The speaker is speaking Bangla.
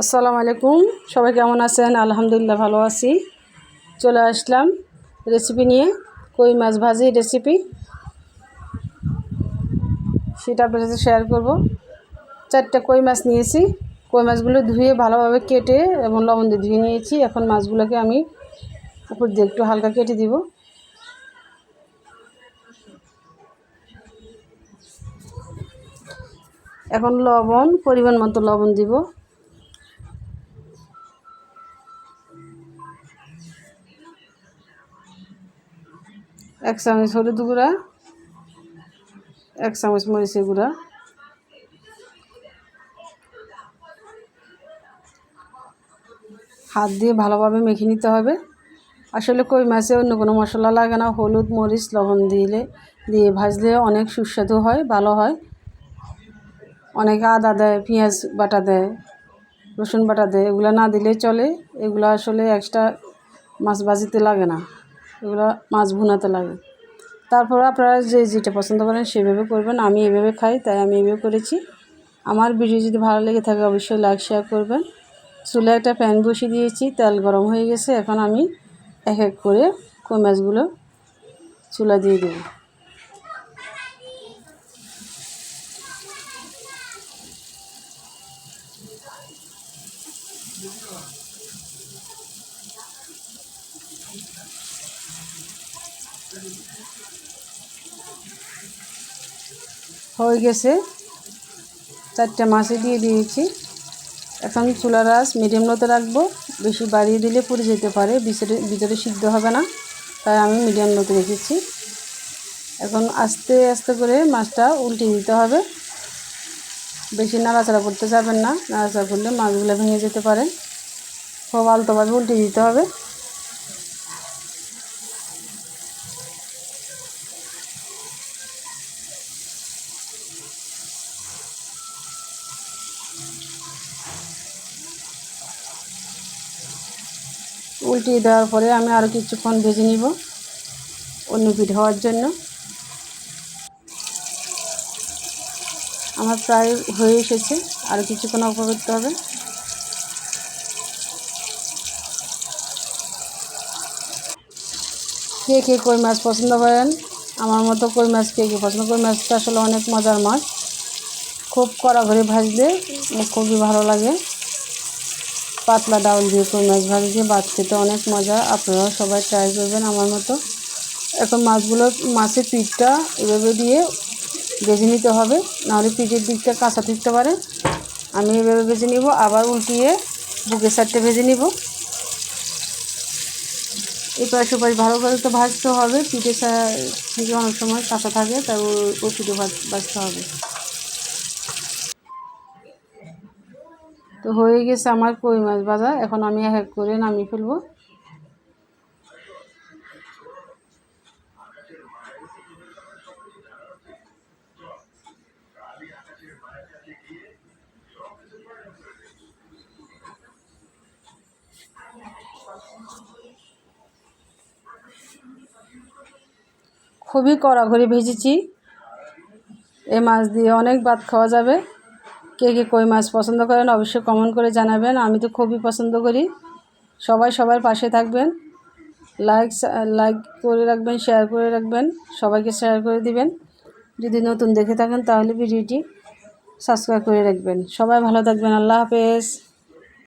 আসসালামু আলাইকুম। সবাই কেমন আছেন? আলহামদুলিল্লাহ ভালো আছি। চলে আসলাম রেসিপি নিয়ে, কই মাছ ভাজি রেসিপি সেটা আপনার সাথে শেয়ার করব। চারটে কই মাছ নিয়েছি। কই মাছগুলো ধুয়ে ভালোভাবে কেটে এবং লবণ দিয়ে ধুয়ে নিয়েছি। এখন মাছগুলোকে আমি উপর দিয়ে একটু হালকা কেটে দিব। এখন লবণ, পরিমাণ মতো লবণ দিব। এক চামচ হলুদ গুঁড়া, এক চামচ মরিচের গুঁড়া, হাত দিয়ে ভালোভাবে মেখে নিতে হবে। আসলে কই মাছে অন্য কোনো মশলা লাগে না, হলুদ, মরিচ, লবণ দিলে, দিয়ে ভাজলে অনেক সুস্বাদু হয়, ভালো হয়। অনেকে আদা দেয়, পেঁয়াজ বাটা দেয়, রসুন বাটা দেয়, এগুলো না দিলে চলে। এগুলো আসলে এক্সট্রা মাছ ভাজিতে লাগে না। এগুলো মাছ ভুনাতে লাগে। তারপর আপনারা যে যেটা পছন্দ করেন সেভাবে করবেন। আমি এভাবে খাই, তাই আমি এভাবে করেছি। আমার ভিডিও যদি ভালো লেগে থাকে অবশ্যই লাইক শেয়ার করবেন। চুলে একটা প্যান বসিয়ে দিয়েছি, তেল গরম হয়ে গেছে। এখন আমি এক এক করে কই মাছগুলো চুলা দিয়ে দেবো। হয়ে গেছে। চারটে মাছে দিয়ে দিয়েছি। এখন চুলার আঁচ মিডিয়াম লোতে রাখব। বেশি বাড়িয়ে দিলে পুড়ে যেতে পারে, ভিতরে ভিতরে সিদ্ধ হবে না, তাই আমি মিডিয়াম লোতে রেখেছি। এখন আস্তে আস্তে করে মাছটা উল্টে দিতে হবে। বেশি নাড়াচাড়া করতে যাবেন না। নাড়াচাড়া করলে মাছগুলো ভেঙে যেতে পারে। খুব আলতোভাবে উল্টে দিতে হবে। উল্টিয়ে দেওয়ার পরে আমি আরও কিছুক্ষণ ভেজে নিব অন্য পিঠ হওয়ার জন্য। আমার প্রায় হয়ে এসেছে আরও কিছুক্ষণ অপেক্ষা করতে হবে। কে কে কই মাছ পছন্দ করেন? আমার মতো কই মাছ কে কে পছন্দ কই মাছটা আসলে অনেক মজার মাছ। খুব কড়া করে ভাজলে খুবই ভালো লাগে। পাতলা ডাউল দিয়ে কই মাছ ভাজি দিয়ে ভাত খেতে অনেক মজা। আপনারাও সবাই ট্রাই করবেন আমার মতো। এখন মাছগুলো, মাছের পিঠটা এভাবে দিয়ে ভেজে নিতে হবে। নাহলে পিঠের দিকটা কাঁচা থাকতে পারে। আমি এভাবে ভেজে নিব, আবার উল্টিয়ে বুকের সাইডটা ভেজে নিব। এই পাশে পাশ ভালো করে তো ভাজতে হবে। পিঠে থেকে অনেক সময় কাঁচা থাকে, তাই ওই পিঠে ভাজ ভাজতে হবে। তো হয়ে গেছে আমার কই মাছ ভাজা এখন আমি এক করে নামিয়ে ফেলব। খুবই কড়া ভেজেছি। এই মাছ দিয়ে অনেক ভাত খাওয়া যাবে। কে কে কই মাছ পছন্দ করেন অবশ্যই কমেন্ট করে জানাবেন। আমি তো খুবই পছন্দ করি। সবাই সবার পাশে থাকবেন। লাইক লাইক করে রাখবেন শেয়ার করে রাখবেন। সবাইকে শেয়ার করে দিবেন। যদি নতুন দেখে থাকেন তাহলে ভিডিওটি সাবস্ক্রাইব করে রাখবেন। সবাই ভালো থাকবেন। আল্লাহ হাফেজ।